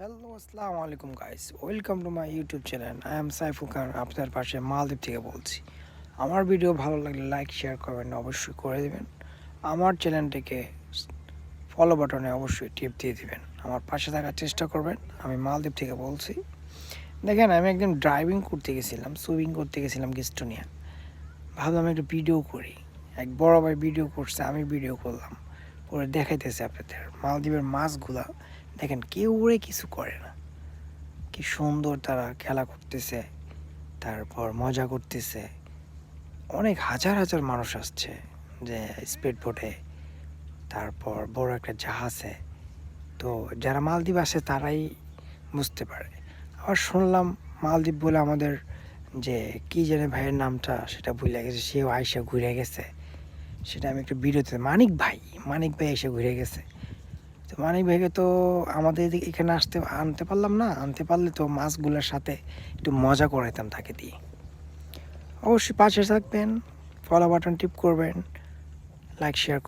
Hello আসসালামু আলাইকুম guys welcome to my YouTube channel I am Saiful Khan আপনার পাশে মালদ্বীপ থেকে বলছি। আমার ভিডিও ভালো লাগলে লাইক শেয়ার করবেন অবশ্যই করে দেবেন। আমার চ্যানেলটিকে ফলো বাটনে অবশ্যই টিপ দিয়ে দিবেন। আমার পাশে থাকার চেষ্টা করবেন। আমি মালদ্বীপ থেকে বলছি। দেখেন, আমি একদিন ড্রাইভিং করতে গেছিলাম সুইমিং করতে গেছিলাম গেস্টোনিয়া। ভাবলাম একটু ভিডিও করি। এক বড় ভাই ভিডিও করছে, আমি ভিডিও করলাম। করে দেখাইতেছে আপনাদের। মালদ্বীপের মাছগুলা দেখেন, কেউ ওরে কিছু করে না। কি সুন্দর তারা খেলা করতেছে, তারপর মজা করতেছে। অনেক হাজার হাজার মানুষ আসছে যে স্পিড বোটে তারপর বড় একটা জাহাজে। তো যারা মালদ্বীপ আসে তারাই বুঝতে পারে। আবার শুনলাম মালদ্বীপ বলে আমাদের যে কি জানে ভাইয়ের নামটা সেটা ভুলে গেছে, সেও আইসা ঘুরে গেছে। সেটা আমি একটু ভিডিওতে, মানিক ভাই মানিক ভাই এসে ঘুরে গেছে। তো মানিক ভাইকে তো আমাদের এখানে আসতে, আনতে পারলাম না। আনতে পারলে তো মাছগুলোর সাথে একটু মজা করাইতাম তাকে দিয়ে। অবশ্যই পাশে থাকবেন ফলো বাটন টিপ করবেন লাইক শেয়ার